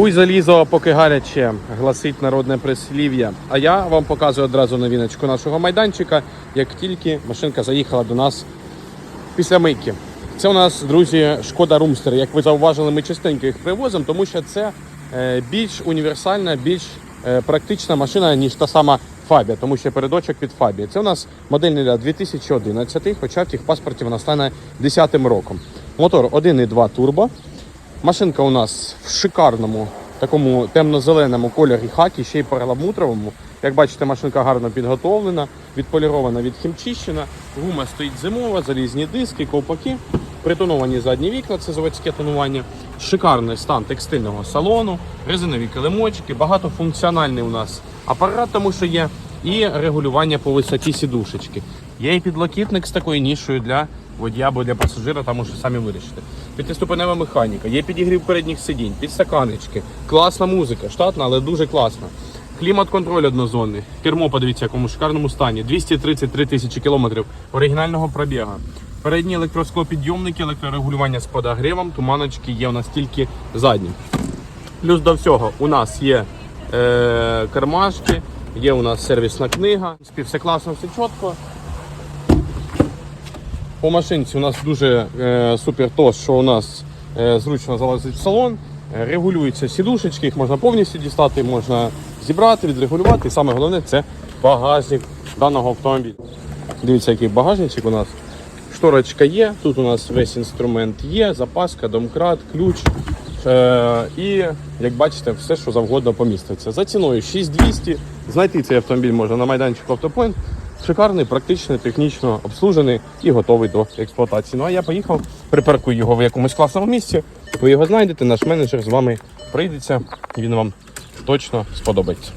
Куй залізо, поки гаряче, гласить народне прислів'я. А я вам показую одразу новіночку нашого майданчика, як тільки машинка заїхала до нас після мийки. Це у нас, друзі, шкода Румстер. Як ви зауважили, ми частенько їх привозимо, тому що це е, більш універсальна, більш е, практична машина, ніж та сама Фабія, тому що передочок від Фабії. Це у нас модельний ряд 2011, хоча в техпаспорті вона стане 10 роком. Мотор 1,2 турбо. Машинка у нас в шикарному такому темно-зеленому кольорі хакі, ще й перламутровому. Як бачите, машинка гарно підготовлена, відполірована, відхімчищена. Гума стоїть зимова, залізні диски, ковпаки, притоновані задні вікна, це заводське тонування. Шикарний стан текстильного салону, резинові килимочки, багатофункціональний у нас апарат, тому що є, і регулювання по висоті сідушечки. Є і підлокітник з такою нішою для водія або для пасажира, там уже самі вирішите. П'ятиступенева механіка, є підігрів передніх сидінь, підстаканечки, класна музика, штатна, але дуже класна. Клімат-контроль однозонний. Кермо, подивіться, якому шикарному стані. 233 тисячі кілометрів оригінального пробіга. Передні електросклопідйомники, електрорегулювання з подогрівом, туманочки є у нас тільки задні. Плюс до всього у нас є е, кармашки, є у нас сервісна книга. Все класно, все чітко. По машинці у нас дуже е, супер то, що у нас е, зручно залазить в салон, е, регулюються сідушечки, їх можна повністю дістати, можна зібрати, відрегулювати. І саме головне це багажник даного автомобіля. Дивіться, який багажничок у нас. Шторочка є, тут у нас весь інструмент є, запаска, домкрат, ключ. Е, і, як бачите, все, що завгодно поміститься. За ціною 6200. Знайти цей автомобіль можна на майданчику Автопоінт. Шикарний, практичний, технічно обслужений і готовий до експлуатації. Ну а я поїхав, припаркую його в якомусь класному місці. Ви його знайдете, наш менеджер з вами прийдеться, він вам точно сподобається.